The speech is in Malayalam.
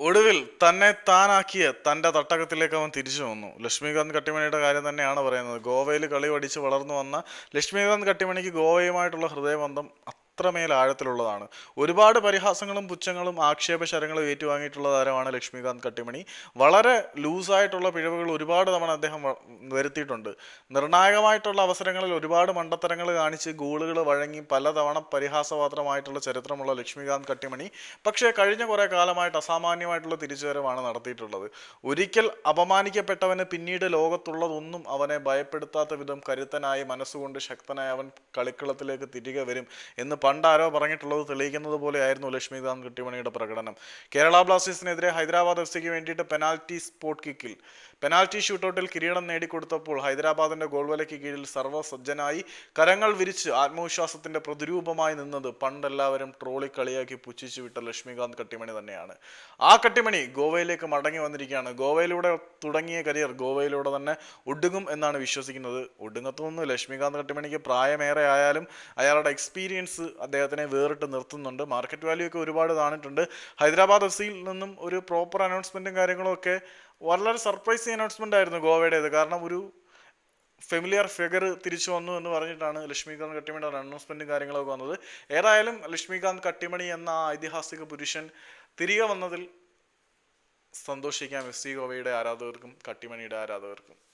ഒടുവിൽ തന്നെ താനാക്കിയ തന്റെ തട്ടകത്തിലേക്ക് അവൻ തിരിച്ചു വന്നു. ലക്ഷ്മികാന്ത് കട്ടിമണിയുടെ കാര്യം തന്നെയാണ് പറയുന്നത്. ഗോവയിൽ കളി പഠിച്ച് വളർന്നു വന്ന ലക്ഷ്മികാന്ത് കട്ടിമണിക്ക് ഗോവയുമായിട്ടുള്ള ഹൃദയബന്ധം അത്രമേൽ ആഴത്തിലുള്ളതാണ്. ഒരുപാട് പരിഹാസങ്ങളും പുച്ഛങ്ങളും ആക്ഷേപശരങ്ങളും ഏറ്റുവാങ്ങിയിട്ടുള്ള താരമാണ് ലക്ഷ്മികാന്ത് കട്ടിമണി. വളരെ ലൂസായിട്ടുള്ള പിഴവുകൾ ഒരുപാട് തവണ അദ്ദേഹം വരുത്തിയിട്ടുണ്ട്. നിർണായകമായിട്ടുള്ള അവസരങ്ങളിൽ ഒരുപാട് മണ്ടത്തരങ്ങൾ കാണിച്ച് ഗോളുകൾ വഴങ്ങി പലതവണ പരിഹാസപാത്രമായിട്ടുള്ള ചരിത്രമുള്ള ലക്ഷ്മികാന്ത് കട്ടിമണി. പക്ഷേ കഴിഞ്ഞ കുറേ കാലമായിട്ട് അസാമാന്യമായിട്ടുള്ള തിരിച്ചുവരവാണ് നടത്തിയിട്ടുള്ളത്. ഒരിക്കൽ അപമാനിക്കപ്പെട്ടവന് പിന്നീട് ലോകത്തുള്ളതൊന്നും അവനെ ഭയപ്പെടുത്താത്ത വിധം കരുത്തനായി മനസ്സുകൊണ്ട് ശക്തനായി അവൻ കളിക്കളത്തിലേക്ക് തിരികെ വരും എന്ന് പണ്ടാരോ പറഞ്ഞിട്ടുള്ളത് തെളിയിക്കുന്നത് പോലെയായിരുന്നു ലക്ഷ്മികാന്ത് കുട്ടിമണിയുടെ പ്രകടനം. കേരള ബ്ലാസ്റ്റേഴ്സിനെതിരെ ഹൈദരാബാദ് എഫ് സിക്ക് വേണ്ടിയിട്ട് പെനാൽറ്റി സ്പോട്ട് കിക്കിൽ. പെനാൽറ്റി ഷൂട്ടൗട്ടിൽ കിരീടം നേടിക്കൊടുത്തപ്പോൾ ഹൈദരാബാദിന്റെ ഗോൾവലയ്ക്ക് കീഴിൽ സർവസജ്ജനായി കരങ്ങൾ വിരിച്ച് ആത്മവിശ്വാസത്തിന്റെ പ്രതിരൂപമായി നിന്നത് പണ്ടെല്ലാവരും ട്രോളി കളിയാക്കി പുച്ഛിച്ചു വിട്ട ലക്ഷ്മികാന്ത് കട്ടിമണി തന്നെയാണ്. ആ കട്ടിമണി ഗോവയിലേക്ക് മടങ്ങി വന്നിരിക്കുകയാണ്. ഗോവയിലൂടെ തുടങ്ങിയ കരിയർ ഗോവയിലൂടെ തന്നെ ഒടുങ്ങും എന്നാണ് വിശ്വസിക്കുന്നത്. ഒടുങ്ങത്തുനിന്ന് ലക്ഷ്മികാന്ത് കട്ടിമണിക്ക് പ്രായമേറെ ആയാലും അയാളുടെ എക്സ്പീരിയൻസ് അദ്ദേഹത്തിനെ വേറിട്ട് നിർത്തുന്നുണ്ട്. മാർക്കറ്റ് വാല്യൂ ഒക്കെ ഒരുപാട് താണിട്ടുണ്ട്. ഹൈദരാബാദ് എഫ് സിയിൽ നിന്നും ഒരു പ്രോപ്പർ അനൗൺസ്മെന്റും കാര്യങ്ങളും ഒക്കെ വളരെ സർപ്രൈസിങ് അനൗൺസ്മെന്റ് ആയിരുന്നു ഗോവയുടേത്. കാരണം ഒരു ഫെമിലിയർ ഫിഗർ തിരിച്ചു വന്നു എന്ന് പറഞ്ഞിട്ടാണ് ലക്ഷ്മികാന്ത് കട്ടിമണിയുടെ അനൗൺസ്മെന്റും കാര്യങ്ങളൊക്കെ വന്നത്. ഏതായാലും ലക്ഷ്മികാന്ത് കട്ടിമണി എന്ന ആ ഐതിഹാസിക പുരുഷൻ തിരികെ വന്നതിൽ സന്തോഷിക്കാം എഫ് സി ഗോവയുടെ ആരാധകർക്കും കട്ടിമണിയുടെ ആരാധകർക്കും.